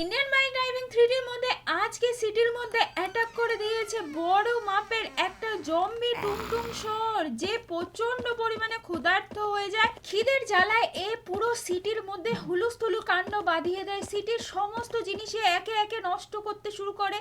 Indian bike driving থ্রিডির মধ্যে আজকে সিটির মধ্যে অ্যাটাক করে দিয়েছে বড় মাপের একটা জম্বি টুমটুম শহর, যে প্রচণ্ড পরিমাণে ক্ষুধার্ত হয়ে যায়। খিদের জ্বালায় এ পুরো সিটির মধ্যে হুলুস্থুলু কাণ্ড বাঁধিয়ে দেয়। সিটির সমস্ত জিনিসে একে একে নষ্ট করতে শুরু করে।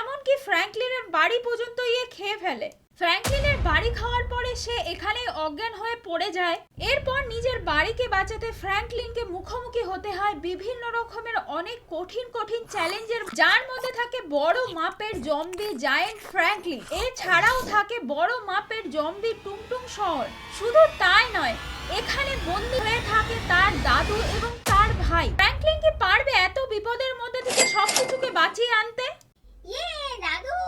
এমনকি ফ্র্যাঙ্কলিনের বাড়ি পর্যন্ত ইয়ে খেয়ে ফেলে। ফ্র্যাঙ্কলিনের বাড়ি খাওয়ার পরে সে এখানেই অজ্ঞান হয়ে পড়ে যায়। এরপর নিজের বাড়িকে বাঁচাতে ফ্র্যাঙ্কলিনকে মুখোমুখি হতে হয় বিভিন্ন রকমের অনেক কঠিন কঠিন চ্যালেঞ্জের যার মধ্যে থাকে বড় মাপের জম্বি জায়েন্ট ফ্র্যাঙ্কলিন। এছাড়াও থাকে বড় মাপের জম্বি টুংটুং শহর। শুধু তাই নয়, এখানে বন্দি হয়ে থাকে তার দাদু এবং তার ভাই। ফ্র্যাঙ্কলিন কি পারবে এত বিপদের মধ্যে থেকে সবকিছুকে বাঁচিয়ে আনতে? ইয়ে দাদু!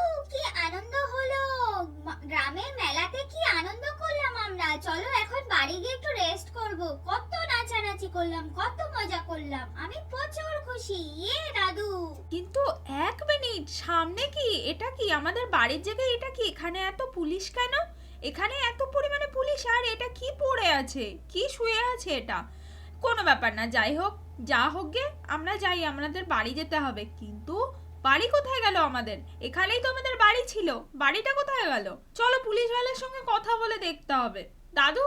গ্রামের মেলাতে কি আনন্দ করলাম আমরা? চলো এখন বাড়ি গিয়ে একটু রেস্ট করব। কত নাচানাচি করলাম, কত মজা করলাম। আমি প্রচুর খুশি। ইয়ে দাদু। কিন্তু এক মিনিট, সামনে কি? এটা কি? আমাদের বাড়ির জায়গায় এটা কি? এখানে এত পুলিশ কেন? এখানে এত পরিমাণে পুলিশ, আর এটা কি পড়ে আছে? কি শুয়ে আছে এটা? কোনো ব্যাপার না, যাই হোক, যা হোক গে, আমরা যাই, আমাদের বাড়ি যেতে হবে। কিন্তু বাড়ি কোথায় গেল আমাদের? এখানেই তো আমাদের বাড়ি ছিল। বাড়িটা কোথায় গেল? চলো পুলিশওয়ালার সঙ্গে কথা বলে দেখতে হবে। দাদু,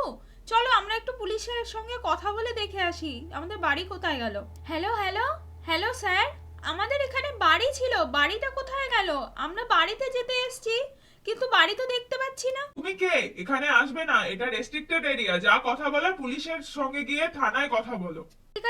চলো আমরা একটু পুলিশের সঙ্গে কথা বলে দেখে আসি। আমাদের বাড়ি কোথায় গেল? Hello hello hello sir. আমাদের এখানে বাড়ি ছিল। বাড়িটা কোথায় গেল? আমরা বাড়িতে যেতে এসেছি, কিন্তু বাড়ি তো দেখতে পাচ্ছি না। তুমি কে? এখানে আসবে না। এটা রেস্ট্রিক্টেড এরিয়া যা কথা বলার পুলিশের সঙ্গে গিয়ে থানায় কথা বলো।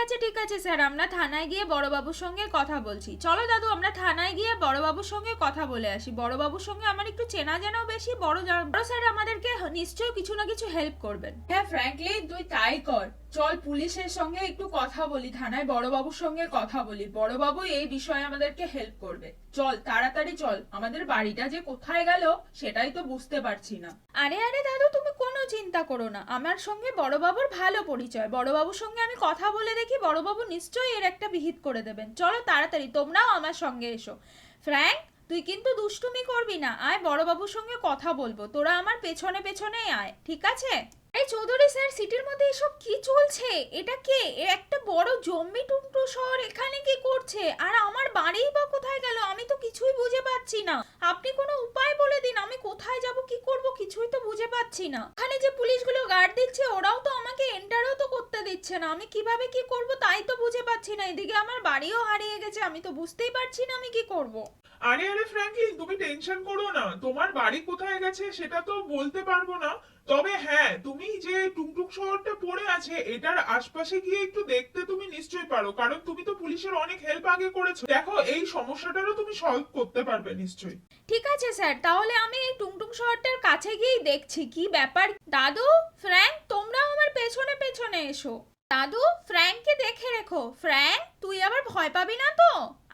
আছে, ঠিক আছে স্যার, আমরা থানায় গিয়ে বড়বাবুর সঙ্গে কথা বলছি। চলো দাদু, আমরা থানায় গিয়ে বড়বাবুর সঙ্গে কথা বলে আসি। বড়বাবুর সঙ্গে আমার একটু চেনা জানাও বেশি, বড় বড় স্যার আমাদেরকে নিশ্চয়ই কিছু না কিছু হেল্প করবেন। হ্যাঁ ফ্র্যাঙ্কলি তুই তাই কর। চল পুলিশের সঙ্গে একটু কথা বলি, থানায় বড়বাবুর সঙ্গে কথা বলি। বড়বাবু এই বিষয়ে আমাদেরকে হেল্প করবে। চল, তাড়াতাড়ি চল। আমাদের বাড়িটা যে কোথায় গেল, সেটাই তো বুঝতে পারছি না। আরে আরে দাদু, তুমি কোনো চিন্তা করো না। আমার সঙ্গে বড়বাবুর ভালো পরিচয়। বড়বাবুর সঙ্গে আমি কথা বলে দেখি, বড়বাবু নিশ্চয়ই এর একটা বিহিত করে দেবেন। চলো তাড়াতাড়ি, তোমরাও আমার সঙ্গে এসো। ফ্র্যাঙ্ক, তুই কিন্তু দুষ্টুমি করবি না। আয়, বড়বাবুর সঙ্গে কথা বলব। তোরা আমার পেছনে পেছনেই আয়। ঠিক আছে? এই চৌধুরী স্যার, সিটির মধ্যে এসব কি চলছে? এটা কে? একটা বড় জম্বি টুমটু শহর, এখানে কি করছে? আর আমার বাড়িই বা কোথায় গেল? আমি তো কিছুই বুঝে পাচ্ছি না। আপনি কোনো উপায় বলে দিন, আমি কোথায় যাব, কি করব, কিছুই তো বুঝে পাচ্ছি না। ওখানে যে পুলিশগুলো গার্ড দিচ্ছে, ওরাও তো আমাকে এন্টারও তো করতে দিচ্ছে না। আমি কীভাবে কি করব, তাই তো বুঝে পাচ্ছি না। এদিকে আমার বাড়িও হারিয়ে গেছে, আমি তো বুঝতেই পারছি না আমি কি করব। আরে আরে ফ্র্যাঙ্কলিন তুমি টেনশন করো না। তোমার বাড়ি কোথায় গেছে সেটা তো বলতে পারব না। তবে হ্যাঁ তুমি যে টুকটুক শহরটা পড়ে আছে, এটার আশপাশে গিয়ে একটু দেখতে তুমি নিশ্চয়ই পারো। কারণ তুমি তো পুলিশের অনেক হেল্প আগে করেছ। দেখো, এই সমস্যাটারও তুমি সলভ করতে পারবে নিশ্চয়ই। ঠিক আছে স্যার তাহলে আমি এই টুংটুং শহরটার কাছে গিয়েই দেখছি। কি ব্যাপার? দাদু ফ্র্যাঙ্ক তোমরাও আমার পেছনে পেছনে এসো। দাদু ফ্র্যাঙ্ককে দেখে রেখো। ফ্র্যাঙ্ক তুই আবার ভয় পাবি না তো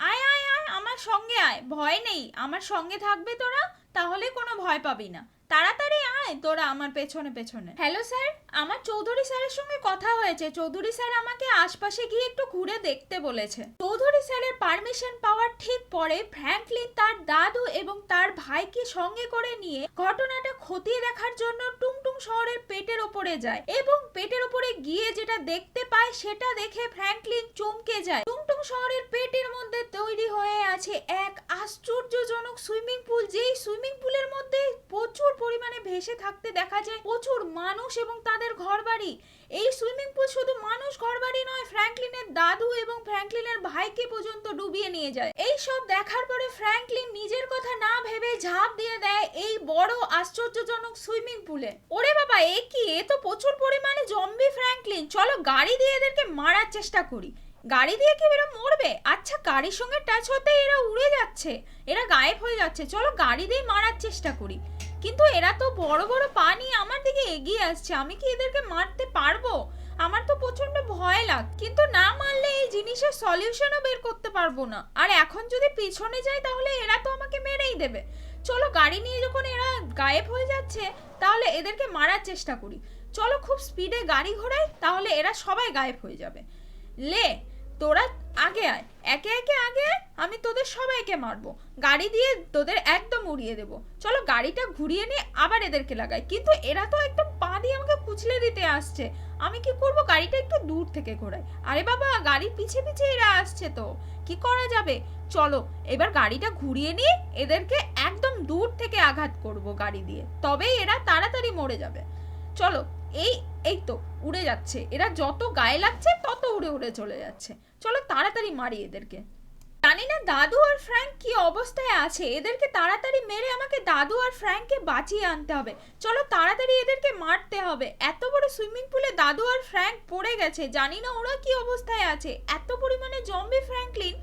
আয় আয় আয় আমার সঙ্গে আয় ভয় নেই। আমার সঙ্গে থাকবে তোরা, তাহলে কোনো ভয় পাবি না। তাড়াতাড়ি আয় তোরা আমার পেছনে পেছনে। হ্যালো স্যার, আমার চৌধুরী স্যারের সঙ্গে কথা হয়েছে। চৌধুরী স্যার আমাকে আশপাশে গিয়ে একটু ঘুরে দেখতে বলেছে। চৌধুরী স্যারের পারমিশন পাওয়ার ঠিক পরে ফ্র্যাঙ্কলিন তার দাদু এবং তার ভাইকে সঙ্গে করে নিয়ে ঘটনাটা খতিয়ে দেখার জন্য টুংটুং শহরের পেটের ওপরে যায় এবং পেটের ওপরে গিয়ে যেটা দেখতে পায় সেটা দেখে ফ্র্যাঙ্কলিন চমকে যায়। টুংটুং শহরের পেটের মধ্যে তৈরি হয়ে আছে এক আশ্চর্যজনক সুইমিং পুল। যেই সুইমিং পুলের মধ্যে প্রচুর পরিমাণে ভেসে থাকতে দেখা যায়, প্রচুর মানুষ এবং তাদের ঘরবাড়ি। এই সুইমিং পুল শুধু মানুষ ঘরবাড়ি নয়, ফ্র্যাঙ্কলিনের দাদু এবং ফ্র্যাঙ্কলিনের ভাইকে পর্যন্ত ডুবিয়ে নিয়ে যায়। এই সব দেখার পরে ফ্র্যাঙ্কলিন নিজের কথা না ভেবে ঝাঁপ দিয়ে দেয় এই বড় আশ্চর্যজনক সুইমিং পুলে। ওরে বাবা, এ কি? এ তো প্রচুর পরিমাণে জম্বি ফ্র্যাঙ্কলিন চলো গাড়ি দিয়ে এদেরকে মারার চেষ্টা করি। গাড়ি দিয়ে কি এরা মরবে? আচ্ছা গাড়ির সঙ্গে টাচ হতে এরা উড়ে যাচ্ছে। এরা গায়েব হয়ে যাচ্ছে। চলো গাড়ি দিয়ে মারার চেষ্টা করি। কিন্তু এরা তো বড় বড় পা নিয়ে আমার দিকে এগিয়ে আসছে। আমি কি এদেরকে মারতে পারব? আমার তো প্রচণ্ড ভয় লাগ, কিন্তু না মারলে এই জিনিসের সলিউশনও বের করতে পারব না। আর এখন যদি পিছনে যাই, তাহলে এরা তো আমাকে মেরেই দেবে। চলো গাড়ি নিয়ে যখন এরা গায়েব হয়ে যাচ্ছে, তাহলে এদেরকে মারার চেষ্টা করি। চলো খুব স্পিডে গাড়ি ঘোরাই তাহলে এরা সবাই গায়েব হয়ে যাবে। লে, তোরা আগে আয়। একে একে আগে আমি তোদের সবাইকে মারবো। গাড়ি দিয়ে তোদের একদম উড়িয়ে দেবো। চলো গাড়িটা ঘুরিয়ে নিয়ে আবার এদেরকে লাগাই। কিন্তু এরা তো একদম পা দিয়ে আমাকে কুচলে দিতে আসছে। আমি কি করব? গাড়িটা একটু দূর থেকে ঘোরাই। আরে বাবা গাড়ির পিছে পিছে এরা আসছে তো। কি করা যাবে? চলো, এবার গাড়িটা ঘুরিয়ে নিয়ে এদেরকে একদম দূর থেকে আঘাত করব গাড়ি দিয়ে। তবেই এরা তাড়াতাড়ি মরে যাবে। চলো, এই এই তো, উড়ে যাচ্ছে। এরা যত গায়ে লাগছে, তত উড়ে উড়ে চলে যাচ্ছে। চলো, তাড়াতাড়ি মারি এদেরকে। জানি না দাদু আর ফ্র্যাঙ্ক কি অবস্থায় আছে। এদেরকে তাড়াতাড়ি মেরে আমাকে দাদু আর ফ্র্যাঙ্ককে বাঁচিয়ে আনতে হবে। চলো তাড়াতাড়ি এদেরকে মারতে হবে। এত বড় সুইমিং পুলে দাদু আর ফ্র্যাঙ্ক পড়ে গেছে। জানি না ওরা কি অবস্থায় আছে। এত পরিমাণে জম্বি ফ্র্যাঙ্কলিন,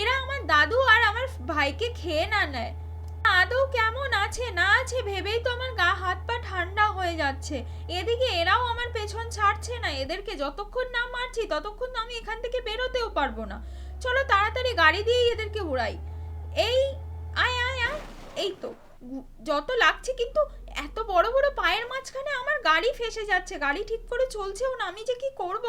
এরা আমার দাদু আর আমার ভাইকে খেয়ে না নেয়। আদৌ কেমন আছে? না আছে ভেবেই তো আমার গা হাত পা ঠান্ডা হয়ে যাচ্ছে। এদিকে এরাও আমার পেছন ছাড়ছে না। এদেরকে যতক্ষণ না মারছি, ততক্ষণ আমি এখান থেকে বেরোতেও পারব না। চলো তাড়াতাড়ি গাড়ি দিয়েই এদেরকে উড়াই। এই, আয় আয় আয়। এই তো, যত লাগছে কিন্তু এত বড় বড় পায়ের মাঝখানে আমার গাড়ি ফেসে যাচ্ছে, গাড়ি ঠিক করে চলছেও না, আমি যে কি করব?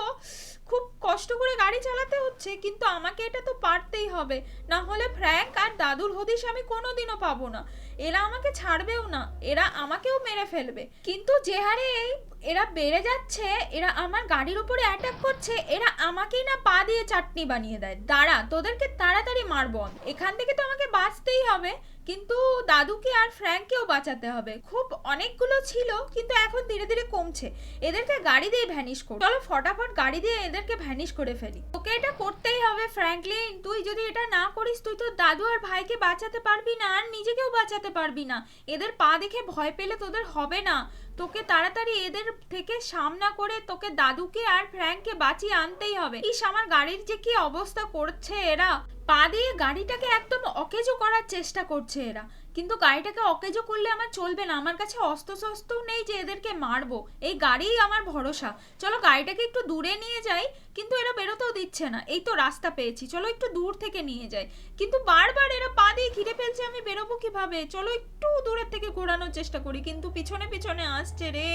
খুব কষ্ট করে গাড়ি চালাতে হচ্ছে, কিন্তু আমাকে এটা তো পারতেই হবে। না হলে ফ্র্যাঙ্ক আর দাদুর হদিশ আমি কোনোদিনও পাবো না। এরা আমাকে ছাড়বেও না, এরা আমাকেও মেরে ফেলবে। কিন্তু যে হারে এই- এরা বেড়ে যাচ্ছে, এরা আমার গাড়ির উপরে অ্যাটাক করছে, এরা আমাকেই না পা দিয়ে চাটনি বানিয়ে দেয়। দাঁড়া, তোদেরকে তাড়াতাড়ি মারবো এখান থেকে তো আমাকে বাঁচতেই হবে, কিন্তু দাদুকে আর ফ্র্যাঙ্ককেও বাঁচাতে হবে। খুব অনেকগুলো ছিল, কিন্তু এখন ধীরে ধীরে কমছে। এদেরকে গাড়ি দিয়ে ভ্যানিশ কর চলো ফটাফট গাড়ি দিয়ে এদেরকে ভ্যানিশ করে ফেলি। তোকে এটা করতেই হবে ফ্র্যাঙ্কলিন তুই যদি এটা না করিস, তুই তো দাদু আর ভাইকে বাঁচাতে পারবি না, আর নিজেকেও বাঁচাতে পারবি না। এদের পা দেখে ভয় পেলে তোদের হবে না। তোকে তাড়াতাড়ি এদের থেকে সামনা করে তোকে দাদুকে আর ফ্র্যাঙ্ককে বাঁচিয়ে আনতেই হবে। ইস, আমার গাড়ির যে কি অবস্থা করছে এরা। পা দিয়ে গাড়িটাকে একদম অকেজো করার চেষ্টা করছে এরা। কিন্তু গাড়িটাকে অকেজো করলে আমার চলবে না। আমার কাছে অস্ত্র শস্ত্রও নেই যে এদেরকে মারবো। এই গাড়িই আমার ভরসা। চলো গাড়িটাকে একটু দূরে নিয়ে যাই, কিন্তু এরা বেরোতেও দিচ্ছে না। এই তো রাস্তা পেয়েছি। চলো একটু দূর থেকে নিয়ে যাই। কিন্তু বারবার এরা পা দিয়ে ঘিরে ফেলছে, আমি বেরোবো কীভাবে? চলো একটু দূরের থেকে ঘোরানোর চেষ্টা করি। কিন্তু পিছনে পিছনে আসছে রে।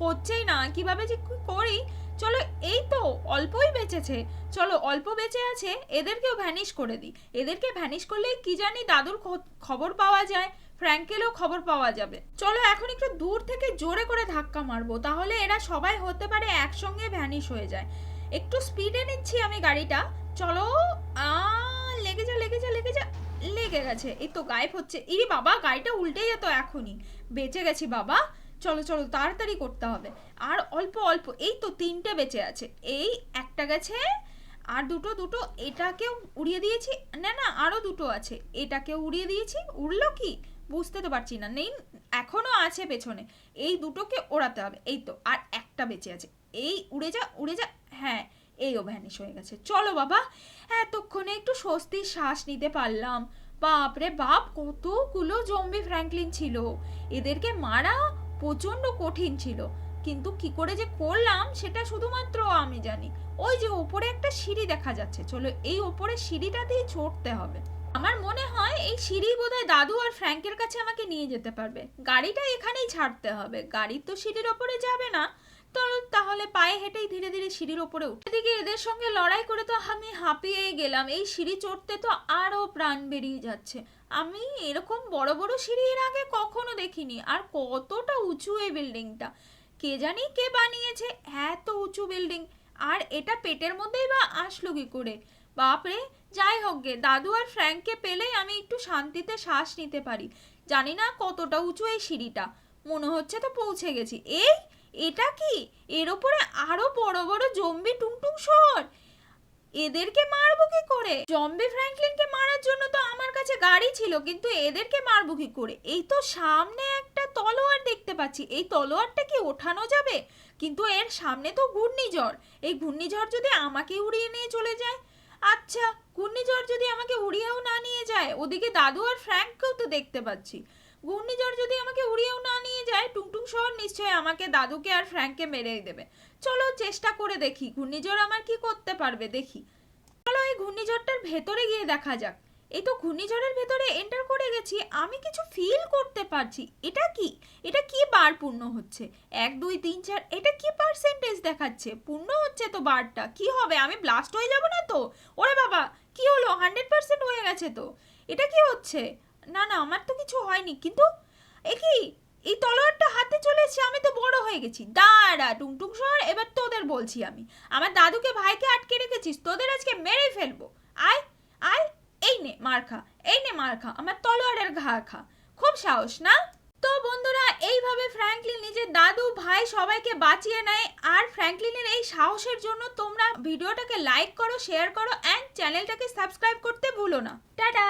হচ্ছেই না। কীভাবে যে করি? চলো এই তো, অল্পই বেঁচেছে। চলো, অল্প বেঁচে আছে, এদেরকেও ভ্যানিশ করে দিই। এদেরকে ভ্যানিশ করলে কি জানি দাদুর খবর পাওয়া যায়, ফ্র্যাঙ্কেলও খবর পাওয়া যাবে। চলো, এখন একটু দূর থেকে জোরে করে ধাক্কা মারবো, তাহলে এরা সবাই হতে পারে একসঙ্গে ভ্যানিশ হয়ে যায়। একটু স্পিডে নিচ্ছি আমি গাড়িটা। চলো লেগে যা লেগে যা লেগে যা, লেগে গেছে। এই তো গায়েব হচ্ছে। ইরে বাবা, গাড়িটা উল্টে যেত এখনই। বেঁচে গেছি বাবা। চলো চলো, তাড়াতাড়ি করতে হবে। আর অল্প অল্প, এই তো তিনটে বেঁচে আছে। এই একটা গেছে, আর দুটো দুটো, এটাকেও উড়িয়ে দিয়েছি। না না আরও দুটো আছে। এটাকেও উড়িয়ে দিয়েছি। উড়লো কি? বুঝতে তো পারছি না। নেই এখনও আছে পেছনে। এই দুটোকে ওড়াতে হবে। এই তো, আর একটা বেঁচে আছে। এই উড়ে যা উড়ে যা। হ্যাঁ এইও ভ্যানিশ হয়ে গেছে। চলো বাবা, এতক্ষণে একটু স্বস্তির শ্বাস নিতে পারলাম। বাপরে বাপ, কতগুলো জম্বি ফ্র্যাঙ্কলিন ছিল। এদেরকে মারা প্রচণ্ড কঠিন ছিল। কিন্তু কি করে যে করলাম সেটা শুধুমাত্র আমি জানি। ওই যে ওপরে একটা সিঁড়ি দেখা যাচ্ছে। চলো এই ওপরে সিঁড়িটা দিয়ে চড়তে হবে। আমার মনে হয় এই সিঁড়ি বোধহয় দাদু আর ফ্র্যাঙ্কের কাছে আমাকে নিয়ে যেতে পারবে। গাড়িটা এখানেই ছাড়তে হবে। গাড়ি তো সিঁড়ির ওপরে যাবে না। তো তাহলে পায়ে হেঁটেই ধীরে ধীরে সিঁড়ির ওপরে উঠে এদিকে এদের সঙ্গে লড়াই করে তো আমি হাঁপিয়েই গেলাম। এই সিঁড়ি চড়তে তো আরও প্রাণ বেরিয়ে যাচ্ছে। আমি এরকম বড় বড় সিঁড়ি এর আগে কখনো দেখিনি। আর কতটা উঁচু এই বিল্ডিংটা? কে জানি কে বানিয়েছে এত উঁচু বিল্ডিং। আর এটা পেটের মধ্যেই বা আসলো কি করে? বাপরে, যাই হোক গে, দাদু আর ফ্র্যাঙ্ককে পেলেই আমি একটু শান্তিতে শ্বাস নিতে পারি। জানি না কতটা উঁচু এই সিঁড়িটা। মনে হচ্ছে তো পৌঁছে গেছি। এই, এটা কি? এর ওপরে আরও বড় বড় জম্বি টুংটুং শহর? এদেরকে মারবো কি করে? জম্বি ফ্র্যাঙ্কলিনকে মারার জন্য তো আমার কাছে গাড়ি ছিল, কিন্তু এদেরকে মারবো কি করে? এই তো সামনে একটা তলোয়ার দেখতে পাচ্ছি। এই তলোয়ারটা কি ওঠানো যাবে? কিন্তু এর সামনে তো ঘূর্ণিঝড়। এই ঘূর্ণিঝড় যদি আমাকে উড়িয়ে নিয়ে চলে যায়? আচ্ছা ঘূর্ণিঝড় যদি আমাকে উড়িয়েও না নিয়ে যায়, ওদিকে দাদু আর ফ্র্যাঙ্ককেও তো দেখতে পাচ্ছি। ঘূর্ণিঝড় যদি আমাকে উড়িয়েও না নিয়ে যায়, টুংটুং শহর নিশ্চয়ই আমাকে, দাদুকে আর ফ্র্যাঙ্ককে মেরেই দেবে। চলো চেষ্টা করে দেখি, ঘূর্ণিঝড় আমার কি করতে পারবে দেখি। চলো এই ঘূর্ণিঝড়টার ভেতরে গিয়ে দেখা যাক। এই তো ঘূর্ণিঝড়ের ভেতরে এন্টার করে গেছি, আমি কিছু ফিল করতে পারছি। এটা কি? এটা কি বার পূর্ণ হচ্ছে? এক, দুই, তিন, চার, এটা কি পার্সেন্টেজ দেখাচ্ছে? পূর্ণ হচ্ছে তো বারটা, কি হবে? আমি ব্লাস্ট হয়ে যাব না তো? ওরে বাবা, কি হলো? হান্ড্রেড পার্সেন্ট হয়ে গেছে তো। এটা কি হচ্ছে? না না, আমার তো কিছু হয়নি। কিন্তু এ কি, এই তলোয়ারটা হাতে চলে এসেছে, আমি তো বড় হয়ে গেছি। দাঁড়া, টুংটুং শহর এবার তোদের বলছি আমি। আমার দাদুকে, ভাইকে আটকে রেখেছিস, তোদের আজকে মেরে ফেলব। আয় আয়, এই নে, মার খা, এই নে, মার খা, আমার তলোয়ারের ঘা খা। খুব সাহস, না? তো বন্ধুরা, এইভাবে ফ্র্যাঙ্কলিন নিজের দাদু, ভাই সবাইকে বাঁচিয়ে নেয়। আর ফ্র্যাঙ্কলিনের এই সাহসের জন্য তোমরা ভিডিওটাকে লাইক করো শেয়ার করো অ্যান্ড চ্যানেলটাকে সাবস্ক্রাইব করতে ভুলো না। টাটা!